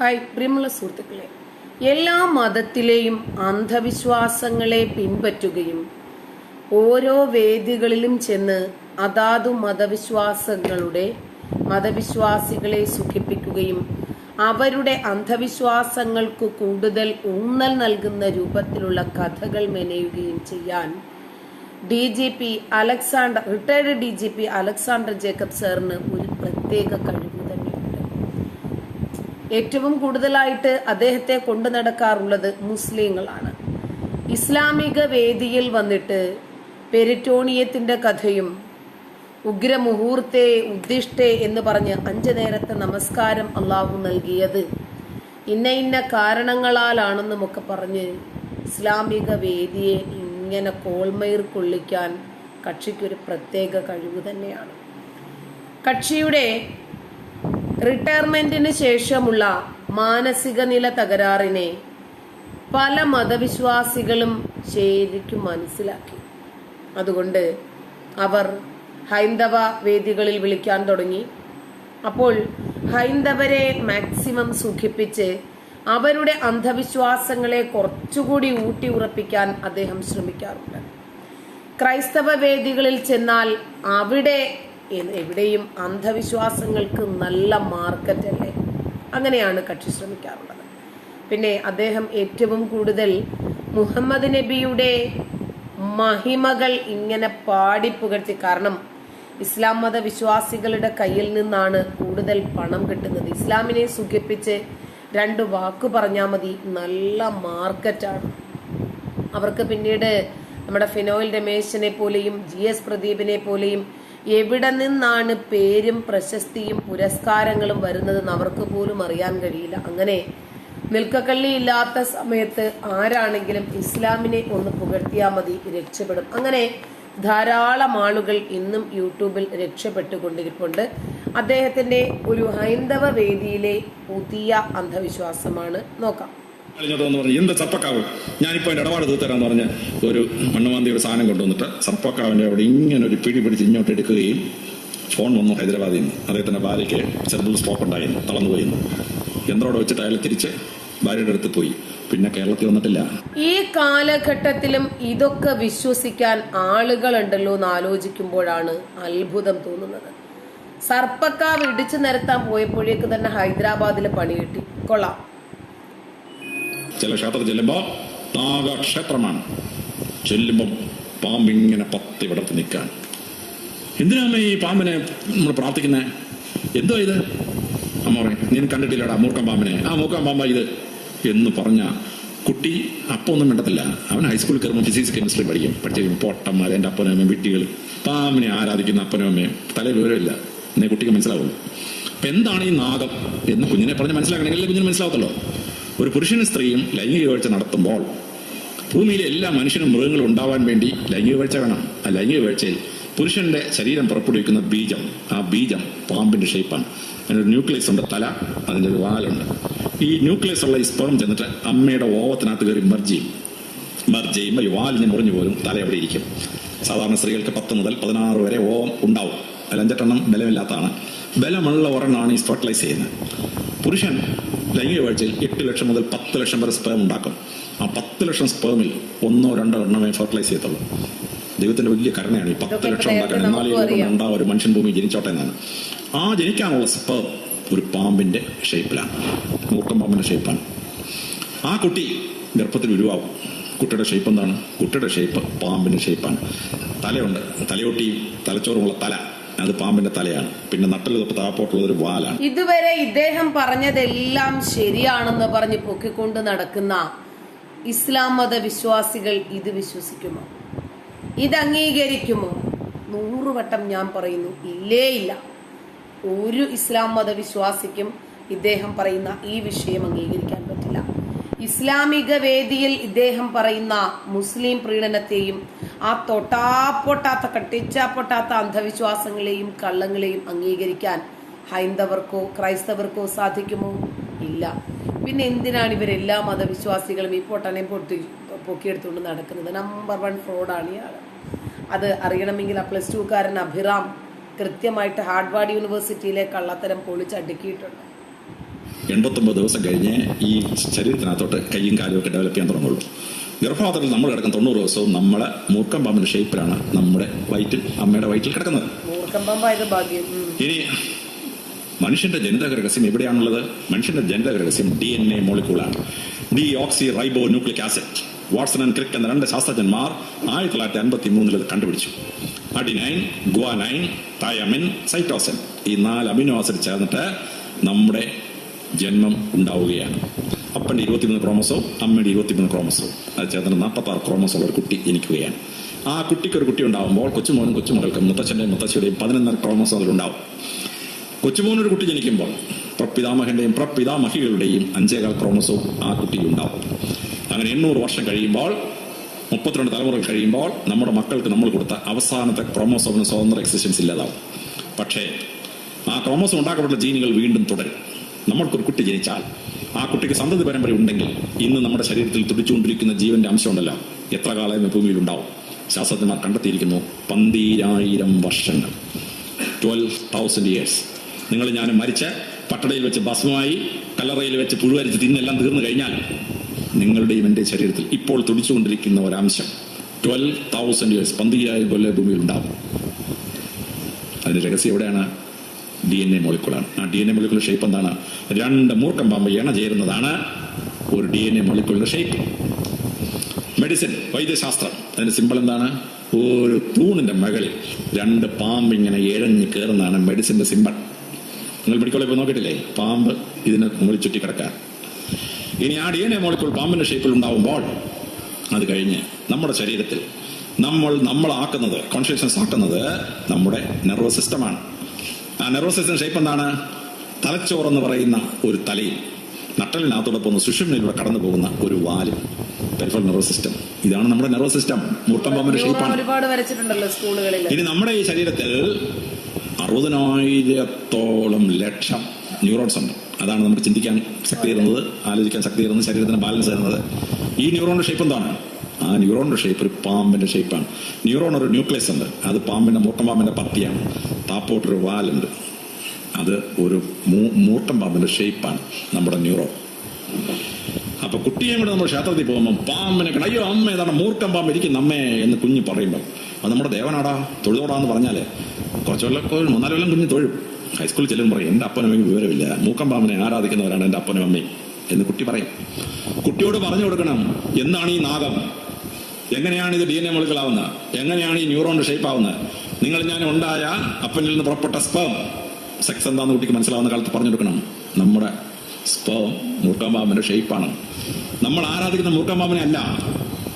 Hi പ്രിയമുള്ള സുഹൃത്തുക്കളെ എല്ലാ മതത്തിലെയും അന്ധവിശ്വാസങ്ങളെ പിൻപറ്റുകയും ഓരോ വേദികളിലും ചെന്ന് അതാതു മതവിശ്വാസങ്ങളുടെ മതവിശ്വാസികളെ സുഖിപ്പിക്കുകയും അവരുടെ അന്ധവിശ്വാസങ്ങൾക്ക് കൂടുതൽ ഊന്നൽ നൽകുന്ന രൂപത്തിലുള്ള കഥകൾ മെനയുകയും ചെയ്യാൻ D G P Alexander retired D G P Alexander Jacob സാറിന് ഒരു പ്രത്യേക കഴിവ് ഏറ്റവും കൂടുതലായിട്ട് അദ്ദേഹത്തെ കൊണ്ടു നടക്കാറുള്ളത് മുസ്ലിങ്ങളാണ്. ഇസ്ലാമിക വേദിയിൽ വന്നിട്ട് പെരിറ്റോണിയത്തിന്റെ കഥയും ഉഗ്രമുഹൂർത്തെ ഉദ്ദിഷ്ടെ എന്ന് പറഞ്ഞ് അഞ്ചു നേരത്തെ നമസ്കാരം അള്ളാഹു നൽകിയത് ഇന്ന ഇന്ന കാരണങ്ങളാലാണെന്നുമൊക്കെ പറഞ്ഞ് ഇസ്ലാമിക വേദിയെ ഇങ്ങനെ കോൾമയിർ കൊള്ളിക്കാൻ കക്ഷിക്കൊരു പ്രത്യേക കഴിവ് തന്നെയാണ്. കക്ഷിയുടെ റിട്ടയർമെന്റിന് ശേഷമുള്ള മാനസിക നില തകരാറിനെ പല മതവിശ്വാസികളും ശരിക്കും മനസ്സിലാക്കി. അതുകൊണ്ട് അവർ ഹൈന്ദവ വേദികളിൽ വിളിക്കാൻ തുടങ്ങി. അപ്പോൾ ഹൈന്ദവരെ മാക്സിമം സുഖിപ്പിച്ച് അവരുടെ അന്ധവിശ്വാസങ്ങളെ കുറച്ചുകൂടി ഊട്ടി ഉറപ്പിക്കാൻ അദ്ദേഹം ശ്രമിക്കാറുണ്ട്. ക്രൈസ്തവ വേദികളിൽ ചെന്നാൽ അവിടെ എവിടെയും അന്ധവിശ്വാസങ്ങൾക്ക് നല്ല മാർക്കറ്റല്ലേ അങ്ങനെയാണ് കക്ഷി ശ്രമിക്കാറുള്ളത്. പിന്നെ അദ്ദേഹം ഏറ്റവും കൂടുതൽ മുഹമ്മദ് നബിയുടെ മഹിമകൾ ഇങ്ങനെ പാടി പുകഴ്ത്തി. കാരണം ഇസ്ലാം മത വിശ്വാസികളുടെ കയ്യിൽ നിന്നാണ് കൂടുതൽ പണം കിട്ടുന്നത്. ഇസ്ലാമിനെ സുഖിപ്പിച്ച് രണ്ട് വാക്ക് പറഞ്ഞാൽ മതി. നല്ല മാർക്കറ്റാണ്. അവർക്ക് പിന്നീട് നമ്മുടെ ഫിനോയിൽ രമേശിനെ പോലെയും ജി എസ് പ്രദീപിനെ പോലെയും എവിടെ നിന്നാണ് പേരും പ്രശസ്തിയും പുരസ്കാരങ്ങളും വരുന്നതെന്ന് അവർക്ക് പോലും അറിയാൻ കഴിയില്ല. അങ്ങനെ നിൽക്കക്കള്ളി ഇല്ലാത്ത സമയത്ത് ആരാണെങ്കിലും ഇസ്ലാമിനെ ഒന്ന് പുകഴ്ത്തിയാൽ മതി രക്ഷപ്പെടും. അങ്ങനെ ധാരാളം ആളുകൾ ഇന്നും യൂട്യൂബിൽ രക്ഷപ്പെട്ടുകൊണ്ടിരിപ്പുണ്ട്. അദ്ദേഹത്തിന്റെ ഒരു ഹൈന്ദവ വേദിയിലെ പുതിയ അന്ധവിശ്വാസമാണ്. നോക്കാം. കഴിഞ്ഞിട്ട് വന്ന് പറഞ്ഞു എന്ത് സർപ്പക്കാവ്? ഞാനിപ്പോ അതിന്റെ ഇടപാട് തീർത്തരാന്ന് പറഞ്ഞ് ഒരു മണ്ണുമാന്തി ഒരു സാധനം കൊണ്ടുവന്നിട്ട് സർപ്പക്കാവിന്റെ അവിടെ ഇങ്ങനെ ഒരു പിടി പിടിച്ച് ഇങ്ങോട്ട് എടുക്കുകയും ഫോൺ വന്നു ഹൈദരാബാദിൽ നിന്ന്. അദ്ദേഹത്തിന്റെ ഭാര്യയ്ക്ക് സെർബിൾ സ്ട്രോക്ക് ഉണ്ടായിരുന്നു തളർന്നു പോയിരുന്നു യന്ത്രോടെ വെച്ചിട്ട് അയാൾ തിരിച്ച് ഭാര്യയുടെ അടുത്ത് പോയി. പിന്നെ കേരളത്തിൽ വന്നിട്ടില്ല. ഈ കാലഘട്ടത്തിലും ഇതൊക്കെ വിശ്വസിക്കാൻ ആളുകളുണ്ടല്ലോ എന്ന് ആലോചിക്കുമ്പോഴാണ് അത്ഭുതം തോന്നുന്നത്. സർപ്പക്കാവ് ഇടിച്ചു നിരത്താൻ പോയപ്പോഴേക്ക് തന്നെ ഹൈദരാബാദിൽ പണി കിട്ടി. കൊള്ളാം. ചില ക്ഷേത്രത്തിൽ ചെല്ലുമ്പോൾ നാഗക്ഷേത്രമാണ് ചെല്ലുമ്പം പാമ്പിങ്ങനെ പത്തി വിടർത്തി നിൽക്കാൻ. എന്തിനാണ് ഈ പാമ്പിനെ നമ്മൾ പ്രാർത്ഥിക്കുന്നത് എന്തോ ഇത്? അമ്മ പറയും നീ കണ്ടിട്ടില്ലടാ മൂർക്കം പാമ്പിനെ. ആ മൂർക്കം പാമ്പാ ഇത്. എന്ന് പറഞ്ഞ കുട്ടി അപ്പം ഒന്നും അവൻ ഹൈസ്കൂളിൽ കയറുമ്പോൾ ഫിസിക്സ് കെമിസ്ട്രി പഠിക്കും. പഠിച്ചു കഴിയുമ്പോൾ പൊട്ടന്മാർ എന്റെ അപ്പനും അമ്മയും വിട്ടികൾ പാമ്പിനെ ആരാധിക്കുന്ന അപ്പനും അമ്മയും. തലയിൽ വിവരമില്ല. എന്നേ കുട്ടിക്ക് മനസ്സിലാവുള്ളൂ. അപ്പം എന്താണ് ഈ നാഗം? എന്ന് കുഞ്ഞിനെ പറഞ്ഞ് മനസ്സിലാക്കണമെങ്കിൽ കുഞ്ഞിന് മനസ്സിലാവത്തല്ലോ ഒരു പുരുഷനും സ്ത്രീയും ലൈംഗിക വീഴ്ച നടത്തുമ്പോൾ ഭൂമിയിലെ എല്ലാ മനുഷ്യനും മൃഗങ്ങളും ഉണ്ടാവാൻ വേണ്ടി ലൈംഗിക വീഴ്ച വേണം. ആ ലൈംഗിക വീഴ്ചയിൽ പുരുഷന്റെ ശരീരം പുറപ്പെടുവിക്കുന്ന ബീജം ആ ബീജം പാമ്പിന്റെ ഷേപ്പാണ് അതിനൊരു ന്യൂക്ലിയസ് ഉണ്ട് തല അതിന്റെ ഒരു വാലുണ്ട്. ഈ ന്യൂക്ലിയസ് ഉള്ള ഈ സ്പേം ചെന്നിട്ട് അമ്മയുടെ ഓവത്തിനകത്ത് കയറി മെർജ് ചെയ്യും. മെർജ് ചെയ്യുമ്പോൾ ഈ വാലിന് മുറിഞ്ഞു പോലും തല എവിടെ ഇരിക്കും. സാധാരണ സ്ത്രീകൾക്ക് പത്ത് മുതൽ പതിനാറ് വരെ ഓവം ഉണ്ടാവും. അതിൽ അഞ്ചെട്ടെണ്ണം ബലമില്ലാത്തതാണ്. ബലമുള്ള ഒരെണ്ണമാണ് ഈ ഫെർട്ടിലൈസ് ചെയ്യുന്നത്. പുരുഷൻ ലൈംഗിക വീഴ്ചയിൽ എട്ട് ലക്ഷം മുതൽ പത്ത് ലക്ഷം വരെ സ്പേം ഉണ്ടാക്കും. ആ പത്ത് ലക്ഷം സ്പേമിൽ ഒന്നോ രണ്ടോ എണ്ണമേ ഫെർട്ടിലൈസ് ചെയ്യത്തുള്ളൂ. ദൈവത്തിന്റെ വലിയ കരുണയാണ് ഈ പത്ത് ലക്ഷം ഉണ്ടാക്കാൻ. എന്നാലേ. ഉണ്ടാവും ഒരു മനുഷ്യൻ ഭൂമി ജനിച്ചോട്ടെ എന്നാണ്. ആ ജനിക്കാനുള്ള സ്പേം ഒരു പാമ്പിന്റെ ഷേപ്പിലാണ് മൂർക്കം പാമ്പിന്റെ ഷേപ്പാണ് ആ കുട്ടി ഗർഭത്തിൽ ഉരുവാകും. കുട്ടിയുടെ ഷേപ്പ് എന്താണ്? കുട്ടിയുടെ ഷേപ്പ് പാമ്പിന്റെ ഷേപ്പാണ് തലയുണ്ട്. തലയൊട്ടിയും തലച്ചോറുമുള്ള തല. അത് പാമ്പിന്റെ തലയാണ്. പിന്നെ നട്ടൽ തൊട്ട് താപ്പോട്ടുള്ള ഒരു വാലാണ്. ഇതുവരെ ഇദ്ദേഹം പറഞ്ഞതെല്ലാം ശരിയാണെന്ന് പറഞ്ഞ് പൊക്കിക്കൊണ്ട് നടക്കുന്ന ഇസ്ലാം മത വിശ്വാസികൾ ഇത് വിശ്വസിക്കുമോ? ഇത് അംഗീകരിക്കുമോ? നൂറുവട്ടം ഞാൻ പറയുന്നു ഇല്ലേ ഇല്ല ഒരു ഇസ്ലാം മത വിശ്വാസിക്കും ഇദ്ദേഹം പറയുന്ന ഈ വിഷയം അംഗീകരിക്കാൻ പറ്റില്ല. ഇസ്ലാമിക വേദിയിൽ ഇദ്ദേഹം പറയുന്ന മുസ്ലിം പ്രീണനത്തെയും ആ തൊട്ടാപ്പൊട്ടാത്ത കട്ടിച്ചാപ്പൊട്ടാത്ത അന്ധവിശ്വാസങ്ങളെയും കള്ളങ്ങളെയും അംഗീകരിക്കാൻ ഹൈന്ദവർക്കോ ക്രൈസ്തവർക്കോ സാധിക്കുമോ? ഇല്ല. പിന്നെ എന്തിനാണ് ഇവരെല്ലാ മതവിശ്വാസികളും ഈ പൊട്ടനെ പൊട്ടി പൊക്കിയെടുത്തുകൊണ്ട് നടക്കുന്നത്? നമ്പർ വൺ ഫ്രോഡാണ് ഇയാൾ. അത് അറിയണമെങ്കിൽ ആ പ്ലസ് ടുക്കാരൻ അഭിറാം കൃത്യമായിട്ട് ഹാർഡ്വാർഡ് യൂണിവേഴ്സിറ്റിയിലെ കള്ളത്തരം പൊളിച്ചടുക്കിയിട്ടുണ്ട്. എൺപത്തൊമ്പത് ദിവസം കഴിഞ്ഞ് ഈ ശരീരത്തിനകത്തോട്ട് കൈയും കാലും ഒക്കെ ഡെവലപ്പ് ചെയ്യാൻ തുടങ്ങുള്ളൂ. ഗർഭപാത്രത്തിൽ നമ്മൾ കിടക്കുന്ന തൊണ്ണൂറ് ദിവസവും നമ്മുടെ മൂർക്കം പാമ്പിന്റെ ഷേപ്പിലാണ് നമ്മുടെ വയറ്റിൽ അമ്മയുടെ വയറ്റിൽ കിടക്കുന്നത്. ഇനി മനുഷ്യന്റെ ജനിതക രഹസ്യം എവിടെയാണുള്ളത് മനുഷ്യന്റെ ജനിതക രഹസ്യം D N A മോളിക്കൂളാണ് deoxyribonucleic acid Watson and Crick എന്ന രണ്ട് ശാസ്ത്രജ്ഞന്മാർ ആയിരത്തി തൊള്ളായിരത്തി അൻപത്തി മൂന്നിൽ ഇത് കണ്ടുപിടിച്ചു. അഡിനൈൻ ഗുവാനൈൻ തയമിൻ സൈറ്റോസൻ ഈ നാല് അമിനോ ആസിഡ് ചേർന്നിട്ട് നമ്മുടെ ജന്മം ഉണ്ടാവുകയാണ്. അപ്പന്റെ ഇരുപത്തിമൂന്ന് ക്രോമസോ അമ്മയുടെ ഇരുപത്തിമൂന്ന് ക്രോമസോ അത് ചേർന്ന് നാൽപ്പത്തി ആറ് ക്രോമസോൾ ഒരു കുട്ടി ജനിക്കുകയാണ്. ആ കുട്ടിക്ക് ഒരു കുട്ടി ഉണ്ടാവുമ്പോൾ കൊച്ചുമോനും കൊച്ചുമകൾക്കും മുത്തച്ഛന്റെയും മുത്തശ്ശിയുടെയും പതിനൊന്നര ക്രോമസോ അതിലുണ്ടാവും. കൊച്ചുമോനൊരു കുട്ടി ജനിക്കുമ്പോൾ പ്രപിതാമഹന്റെയും പ്രപിതാമഹികളുടെയും അഞ്ചേകാൽ ക്രോമസോ ആ കുട്ടിയിലുണ്ടാവും അങ്ങനെ എണ്ണൂറ് വർഷം കഴിയുമ്പോൾ മുപ്പത്തിരണ്ട് തലമുറകൾ കഴിയുമ്പോൾ നമ്മുടെ മക്കൾക്ക് നമ്മൾ കൊടുത്ത അവസാനത്തെ ക്രോമസോമിന് സ്വതന്ത്ര എക്സിസ്റ്റൻസ് ഇല്ലാതാവും. പക്ഷേ ആ ക്രോമസോ ഉണ്ടാക്കപ്പെട്ട ജീനുകൾ വീണ്ടും തുടരും. നമ്മൾക്കൊരു കുട്ടി ജനിച്ചാൽ ആ കുട്ടിക്ക് സന്തതി പരമ്പര ഉണ്ടെങ്കിൽ ഇന്ന് നമ്മുടെ ശരീരത്തിൽ തുടിച്ചുകൊണ്ടിരിക്കുന്ന ജീവന്റെ അംശമുണ്ടല്ലോ. എത്ര കാലം ഭൂമിയിൽ ഉണ്ടാവും ശാസ്ത്രജ്ഞന്മാർ കണ്ടെത്തിയിരിക്കുന്നു പന്തീരായിരം വർഷങ്ങൾ. ട്വൽവ് തൗസൻഡ് ഇയേഴ്സ് നിങ്ങൾ ഞാൻ മരിച്ച് പട്ടടയിൽ വെച്ച് ഭസ്മമായി കല്ലറയിൽ വെച്ച് പുഴുവരിച്ച് തിന്നെല്ലാം തീർന്നു കഴിഞ്ഞാൽ നിങ്ങളുടെയും എന്റെ ശരീരത്തിൽ ഇപ്പോൾ തുടിച്ചുകൊണ്ടിരിക്കുന്ന ഒരംശം ട്വൽവ് തൗസൻഡ് ഇയേഴ്സ് പന്തിയായിരം കൊല്ലം ഭൂമിയിൽ ഉണ്ടാവും അതിന്റെ രഹസ്യം എവിടെയാണ്? ഡി എൻ എ മോളിക്കുളാണ് ആ ഡി എൻ എ മോളിക്കുള്ള ഷേപ്പ് എന്താണ്? രണ്ട് മൂർക്കം പാമ്പ് ഇണ ചേരുന്നതാണ് ഒരു ഡി എൻ എ മോളിക്കുള്ള ഷേപ്പ് മെഡിസിൻ വൈദ്യശാസ്ത്രം. അതിന്റെ സിമ്പിൾ എന്താണ്? ഒരു തൂണിന്റെ മകളിൽ രണ്ട് പാമ്പ് ഇങ്ങനെ ഇഴഞ്ഞ് കയറുന്നതാണ് മെഡിസിന്റെ സിമ്പിൾ നിങ്ങൾ മെഡിക്കോളെ പോയി നോക്കിയിട്ടില്ലേ? പാമ്പ് ഇതിനെ മുകളിൽ ചുറ്റി കിടക്കാൻ. ഇനി ആ ഡി എൻ എ മോളിക്കുൾ പാമ്പിന്റെ ഷേപ്പിൽ ഉണ്ടാവുമ്പോൾ അത് കഴിഞ്ഞ് നമ്മുടെ ശരീരത്തിൽ നമ്മൾ നമ്മളാക്കുന്നത് കോൺഷ്യസ്നസ് ആക്കുന്നത് നമ്മുടെ നെർവസ് സിസ്റ്റമാണ് ആ നെർവസ് സിസ്റ്റം ഷേപ്പ് എന്താണ്? തലച്ചോറെന്ന് പറയുന്ന ഒരു തലയും നട്ടലിനകത്തോടൊപ്പം ഒന്ന് സുഷുമ്നയിലൂടെ കടന്നു പോകുന്ന ഒരു വാൽ പെരിഫറൽ നെർവസ് സിസ്റ്റം ഇതാണ് നമ്മുടെ നെർവസ് സിസ്റ്റം മുട്ടം പാമ്പിന്റെ ഷേപ്പാണ് ഇനി നമ്മുടെ ഈ ശരീരത്തിൽ അറുപതിനായിരത്തോളം ലക്ഷം ന്യൂറോൺസ് ഉണ്ട്. അതാണ് നമുക്ക് ചിന്തിക്കാൻ ശക്തി തരുന്നത് ആലോചിക്കാൻ ശക്തി തരുന്നത് ശരീരത്തിന് ബാലൻസ് തരുന്നത്. ഈ ന്യൂറോണിന്റെ ഷേപ്പ് എന്താണ്? ആ ന്യൂറോണിന്റെ ഷേപ്പ് ഒരു പാമ്പിന്റെ ഷേപ്പാണ് ന്യൂറോൺ ഒരു ന്യൂക്ലിയസ് ഉണ്ട്. അത് പാമ്പിന്റെ മൂർക്കം പാമ്പിന്റെ പത്തിയാണ് താപ്പോട്ടൊരു വാലുണ്ട്. അത് ഒരു മൂ- മൂർക്കം പാമ്പിന്റെ ഷേപ്പാണ് നമ്മുടെ ന്യൂറോൺ. അപ്പൊ കുട്ടിയെ കൂടെ നമ്മൾ ക്ഷേത്രത്തിൽ പോകുമ്പോൾ പാമ്പിനെ അയ്യോ അമ്മ ഏതാണ് മൂർക്കം പാമ്പ് ഇരിക്കും അമ്മേ എന്ന് കുഞ്ഞ് പറയുമ്പോൾ അത് നമ്മുടെ ദേവനാടാ തൊഴുതോടാന്ന് പറഞ്ഞാൽ കുറച്ച് കൊല്ലം മൂന്നാൽ കൊല്ലം കുഞ്ഞ് തൊഴും. ഹൈസ്കൂളിൽ ചെല്ലുമ്പോൾ പറയും എന്റെ അപ്പനും അമ്മയ്ക്ക് വിവരമില്ല. മൂക്കം പാമ്പിനെ ആരാധിക്കുന്നവരാണ് എന്റെ അപ്പനും അമ്മയും എന്ന് കുട്ടി പറയും. കുട്ടിയോട് പറഞ്ഞു കൊടുക്കണം എന്താണ് ഈ നാഗം? എങ്ങനെയാണ് ഇത് ഡി എൻ എ മുളുകളാവുന്നത് എങ്ങനെയാണ് ഈ ന്യൂറോണിന്റെ ഷേപ്പ് ആവുന്നത്? നിങ്ങൾ ഞാൻ ഉണ്ടായ അപ്പനിൽ നിന്ന് പുറപ്പെട്ട സ്പേം സെക്സ് എന്താന്ന് കുട്ടിക്ക് മനസ്സിലാവുന്ന കാലത്ത് പറഞ്ഞു കൊടുക്കണം. നമ്മുടെ സ്പേം മൂർക്കാമ്പാമ്പിന്റെ ഷേപ്പാണ് നമ്മൾ ആരാധിക്കുന്ന മൂർക്കാമ്പാമ്പിനെ അല്ല.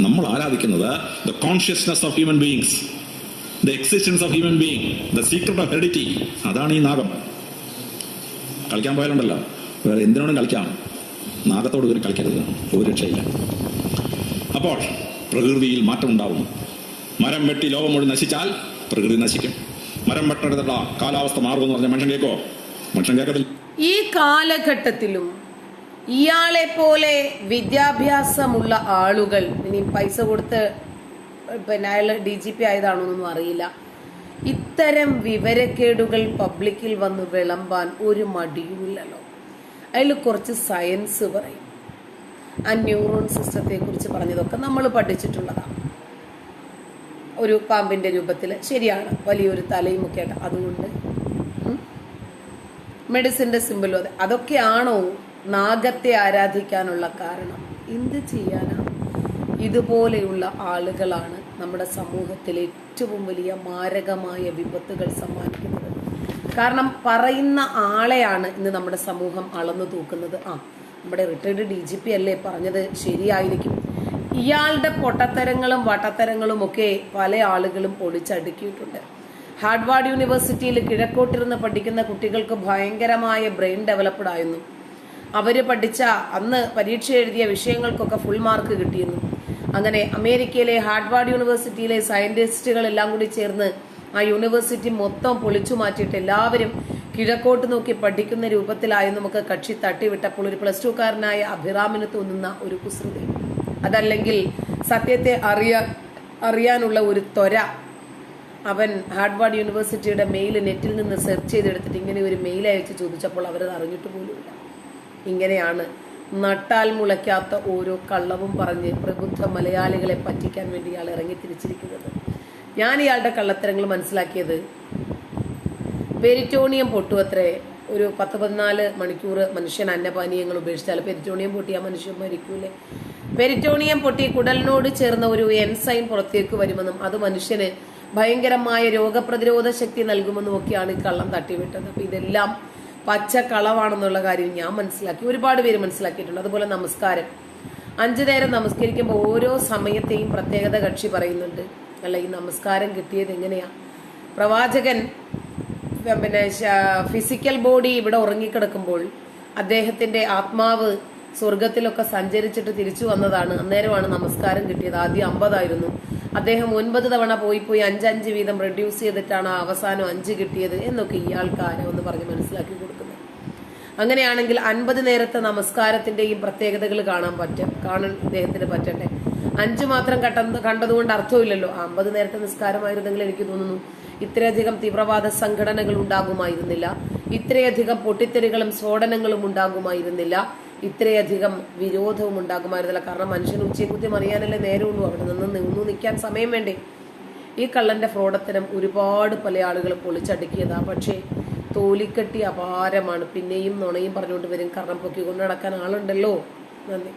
നമ്മൾ ആരാധിക്കുന്നത് the consciousness of human beings the existence of human being the secret of heredity അതാണ് ഈ നാഗം. കളിക്കാൻ പോയാലുണ്ടല്ലോ. വേറെ എന്തിനോടും കളിക്കാം. നാഗത്തോട് കയറി കളിക്കരുത്. ഒരു രക്ഷയില്ല. അപ്പോൾ പ്രകൃതിയിൽ മാറ്റമുണ്ടാവുന്നു മരം വെട്ടി ലോകം മുഴുവൻ നശിച്ചാൽ പ്രകൃതി നശിക്കും. മരം വെട്ടെടുത്തിട്ട കാലാവസ്ഥ മാറുമെന്ന് പറഞ്ഞ മനുഷ്യൻ കേൾക്കോ മനുഷ്യൻ കേൾക്കത്തില്ല ഈ കാലഘട്ടത്തിലും ഇയാളെ പോലെ വിദ്യാഭ്യാസമുള്ള ആളുകൾ ഇനി പൈസ കൊടുത്ത് പിന്നെ അയാൾ ഡി ജി പി ആയതാണോന്നൊന്നും അറിയില്ല. ഇത്തരം വിവരക്കേടുകൾ പബ്ലിക്കിൽ വന്ന് വിളമ്പാൻ ഒരു മടിയുമില്ലല്ലോ. അതിൽ കുറച്ച് സയൻസ് പറയും. ആ ന്യൂറോൺ സിസ്റ്റത്തെ കുറിച്ച് പറഞ്ഞതൊക്കെ നമ്മൾ പഠിച്ചിട്ടുള്ളതാണ്. ഒരു പാമ്പിന്റെ രൂപത്തിൽ ശരിയാണ്. വലിയൊരു തലയും ഒക്കെ ആയിട്ട് അതുകൊണ്ട്. ഉം, മെഡിസിന്റെ സിമ്പിളും അതെ. അതൊക്കെയാണോ നാഗത്തെ ആരാധിക്കാനുള്ള കാരണം? എന്ത് ചെയ്യാനാ? ഇതുപോലെയുള്ള ആളുകളാണ് നമ്മുടെ സമൂഹത്തിൽ ഏറ്റവും വലിയ മാരകമായ വിപത്തുകൾ സമ്മാനിക്കുന്നത്. കാരണം പറയുന്ന ആളെയാണ് ഇന്ന് നമ്മുടെ സമൂഹം അളന്നു തൂക്കുന്നത്. ആ നമ്മുടെ റിട്ടയർഡ് ഡി ജി പി അല്ലേ പറഞ്ഞത് ശരിയായിരിക്കും. ഇയാളുടെ പൊട്ടത്തരങ്ങളും വട്ടത്തരങ്ങളും ഒക്കെ പല ആളുകളും പൊളിച്ചടുക്കിയിട്ടുണ്ട് ഹാർഡ്വാർഡ് യൂണിവേഴ്സിറ്റിയിൽ കിഴക്കോട്ടിരുന്ന് പഠിക്കുന്ന കുട്ടികൾക്ക് ഭയങ്കരമായ ബ്രെയിൻ ഡെവലപ്ഡ് ആയിരുന്നു. അവർ പഠിച്ച അന്ന് പരീക്ഷ എഴുതിയ വിഷയങ്ങൾക്കൊക്കെ ഫുൾ മാർക്ക് കിട്ടിയിരുന്നു. അങ്ങനെ അമേരിക്കയിലെ ഹാർഡ്വാർഡ് യൂണിവേഴ്സിറ്റിയിലെ സയന്റിസ്റ്റുകളെല്ലാം കൂടി ചേർന്ന് ആ യൂണിവേഴ്സിറ്റി മൊത്തം പൊളിച്ചു മാറ്റിയിട്ട് എല്ലാവരും കിഴക്കോട്ട് നോക്കി പഠിക്കുന്ന രൂപത്തിലായി നമുക്ക് കക്ഷി തട്ടിവിട്ടപ്പോൾ ഒരു പ്ലസ് ടുക്കാരനായ അഭിറാമിന് തോന്നുന്ന ഒരു കുസൃതി. അതല്ലെങ്കിൽ സത്യത്തെ അറിയ അറിയാനുള്ള ഒരു ത്വര. അവൻ ഹാർഡ്വാർഡ് യൂണിവേഴ്സിറ്റിയുടെ മെയിൽ നെറ്റിൽ നിന്ന് സെർച്ച് ചെയ്തെടുത്തിട്ട് ഇങ്ങനെ ഒരു മെയിൽ അയച്ച് ചോദിച്ചപ്പോൾ അവരത് അറിഞ്ഞിട്ട് പോലുമില്ല. ഇങ്ങനെയാണ് നട്ടാൽ മുളയ്ക്കാത്ത ഓരോ കള്ളവും പറഞ്ഞ് പ്രബുദ്ധ മലയാളികളെ പറ്റിക്കാൻ വേണ്ടി ഇയാൾ ഇറങ്ങി തിരിച്ചിരിക്കുന്നത് ഞാൻ ഇയാളുടെ കള്ളത്തരങ്ങൾ മനസ്സിലാക്കിയത് പെരിറ്റോണിയം പൊട്ടുവത്രേ. ഒരു പത്ത് പതിനാല് മണിക്കൂർ മനുഷ്യൻ അന്നപാനീയങ്ങൾ ഉപേക്ഷിച്ചാൽ പെരിറ്റോണിയം പൊട്ടി ആ മനുഷ്യൻ മരിക്കൂലേ. പെരിറ്റോണിയം പൊട്ടി കുടലിനോട് ചേർന്ന ഒരു എൻസൈം പുറത്തേക്ക് വരുമെന്നും അത് മനുഷ്യന് ഭയങ്കരമായ രോഗപ്രതിരോധ ശക്തി നൽകുമെന്നും ഒക്കെയാണ് ഈ കള്ളം തട്ടിവിട്ടത്. അപ്പൊ ഇതെല്ലാം പച്ച കളവാണെന്നുള്ള കാര്യം ഞാൻ മനസ്സിലാക്കി. ഒരുപാട് പേര് മനസ്സിലാക്കിയിട്ടുണ്ട്. അതുപോലെ നമസ്കാരം. അഞ്ചു നേരം നമസ്കരിക്കുമ്പോൾ ഓരോ സമയത്തെയും പ്രത്യേകത കക്ഷി പറയുന്നുണ്ട്. അല്ല ഈ നമസ്കാരം കിട്ടിയത് എങ്ങനെയാ? പ്രവാചകൻ പിന്നെ ഫിസിക്കൽ ബോഡി ഇവിടെ ഉറങ്ങിക്കിടക്കുമ്പോൾ അദ്ദേഹത്തിന്റെ ആത്മാവ് സ്വർഗത്തിലൊക്കെ സഞ്ചരിച്ചിട്ട് തിരിച്ചു വന്നതാണ്. അന്നേരമാണ് നമസ്കാരം കിട്ടിയത്. ആദ്യം അമ്പതായിരുന്നു. അദ്ദേഹം ഒൻപത് തവണ പോയി പോയി അഞ്ചഞ്ച് വീതം റെഡ്യൂസ് ചെയ്തിട്ടാണ് അവസാനം അഞ്ച് കിട്ടിയത് എന്നൊക്കെ ഇയാൾക്ക് ആരോ എന്ന് പറഞ്ഞ് മനസ്സിലാക്കി കൊടുക്കുന്നത്. അങ്ങനെയാണെങ്കിൽ അൻപത് നേരത്തെ നമസ്കാരത്തിന്റെയും പ്രത്യേകതകൾ കാണാൻ പറ്റും കാണാൻ ഇദ്ദേഹത്തിന് പറ്റട്ടെ. അഞ്ചു മാത്രം കണ്ട കണ്ടതുകൊണ്ട് അർത്ഥമില്ലല്ലോ. അമ്പത് നേരത്തെ നിസ്കാരമായിരുന്നെങ്കിൽ എനിക്ക് തോന്നുന്നു ഇത്രയധികം തീവ്രവാദ സംഘടനകൾ ഉണ്ടാകുമായിരുന്നില്ല. ഇത്രയധികം പൊട്ടിത്തെറികളും സ്ഫോടനങ്ങളും ഉണ്ടാകുമായിരുന്നില്ല. ഇത്രയധികം വിരോധവും ഉണ്ടാകുമായിരുന്നില്ല. കാരണം മനുഷ്യന് ഉച്ചയും അറിയാനല്ലേ നേരമുള്ളൂ. അവിടെ നിന്ന് നിന്നു നിൽക്കാൻ സമയം വേണ്ടേ? ഈ കള്ളന്റെ ഫ്രോഡത്തരം ഒരുപാട് പല ആളുകൾ പൊളിച്ചടുക്കിയതാ. പക്ഷേ തോലിക്കെട്ടി അപാരമാണ്. പിന്നെയും നുണയും പറഞ്ഞുകൊണ്ട് വരും. കാരണം പൊക്കിക്കൊണ്ട് നടക്കാൻ ആളുണ്ടല്ലോ. നന്ദി.